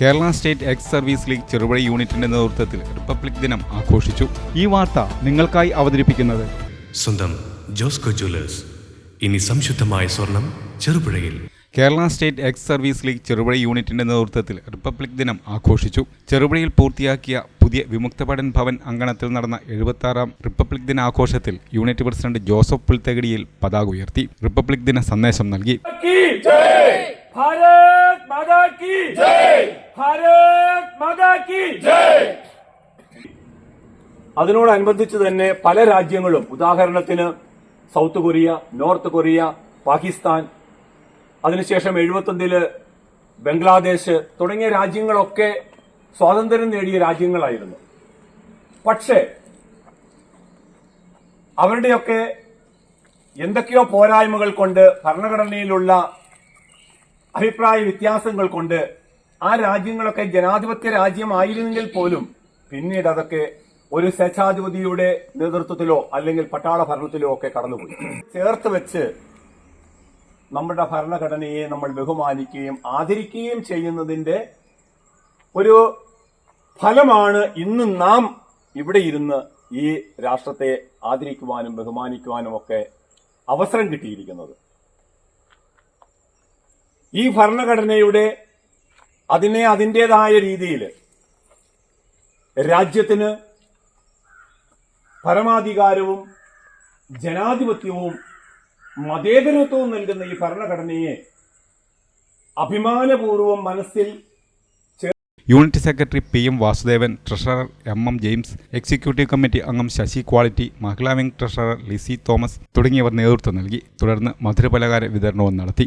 Kerala state ex service league Cherupuzha യൂണിറ്റിന്റെ നേതൃത്വത്തിൽ republic ദിനം ആഘോഷിച്ചു. ഈ വാർത്ത നിങ്ങൾക്കായി അവതരിപ്പിക്കുന്നത്. സ്വന്തം ജോസ്കോ ജ്വല്ലേഴ്സ്. ഇനി സംശുദ്ധമായ സ്വർണം ചെറുപുഴയിൽ. Kerala state ex service league Cherupuzha യൂണിറ്റിന്റെ നേതൃത്വത്തിൽ റിപ്പബ്ലിക് ദിനം ആഘോഷിച്ചു. ചെറുപുഴയിൽ പൂർത്തിയാക്കിയ പുതിയ വിമുക്ത പഠൻ ഭവൻ അങ്കണത്തിൽ നടന്ന എഴുപത്താറാം റിപ്പബ്ലിക് ദിന ആഘോഷത്തിൽ യൂണിറ്റ് പ്രസിഡന്റ് ജോസഫ് പുൽത്തകടിയിൽ പതാക ഉയർത്തി. റിപ്പബ്ലിക് ദിന സന്ദേശം നൽകി. ഭാരത് മാതാ കി ജയ് ഭാരത് മാതാ ജയ്! അതിനോടനുബന്ധിച്ച് തന്നെ പല രാജ്യങ്ങളും ഉദാഹരണത്തിന് South Korea North Korea Pakistan അതിനുശേഷം എഴുപത്തൊന്നിൽ ബംഗ്ലാദേശ് തുടങ്ങിയ രാജ്യങ്ങളൊക്കെ സ്വാതന്ത്ര്യം നേടിയ രാജ്യങ്ങളായിരുന്നു. പക്ഷേ അവരുടെയൊക്കെ എന്തൊക്കെയോ പോരായ്മകൾ കൊണ്ട് ഭരണഘടനയിലുള്ള അഭിപ്രായ വ്യത്യാസങ്ങൾ കൊണ്ട് ആ രാജ്യങ്ങളൊക്കെ ജനാധിപത്യ രാജ്യമായിരുന്നെങ്കിൽ പോലും പിന്നീട് അതൊക്കെ ഒരു സ്വേച്ഛാധിപതിയുടെ നേതൃത്വത്തിലോ അല്ലെങ്കിൽ പട്ടാള ഭരണത്തിലോ ഒക്കെ കടന്നുപോയി. ചേർത്ത് വെച്ച് നമ്മുടെ ഭരണഘടനയെ നമ്മൾ ബഹുമാനിക്കുകയും ആദരിക്കുകയും ചെയ്യുന്നതിന്റെ ഒരു ഫലമാണ് ഇന്ന് നാം ഇവിടെ ഇരുന്ന് ഈ രാഷ്ട്രത്തെ ആദരിക്കുവാനും ബഹുമാനിക്കുവാനും ഒക്കെ അവസരം കിട്ടിയിരിക്കുന്നത്. ഈ ഭരണഘടനയുടെ അതിനെ അതിന്റെതായ രീതിയിൽ രാജ്യത്തിന് പരമാധികാരവും ജനാധിപത്യവും മതേതരത്വവും നൽകുന്ന ഈ ഭരണഘടനയെ അഭിമാനപൂർവം മനസ്സിൽ unit secretary P M Vasudevan treasurer M M James executive committee അംഗം Sasi quality Mahila wing treasurer Lissy Thomas തുടങ്ങിയവർ നേതൃത്വം നൽകി. തുടർന്ന് മധുരപലഹാര വിതരണവും നടത്തി.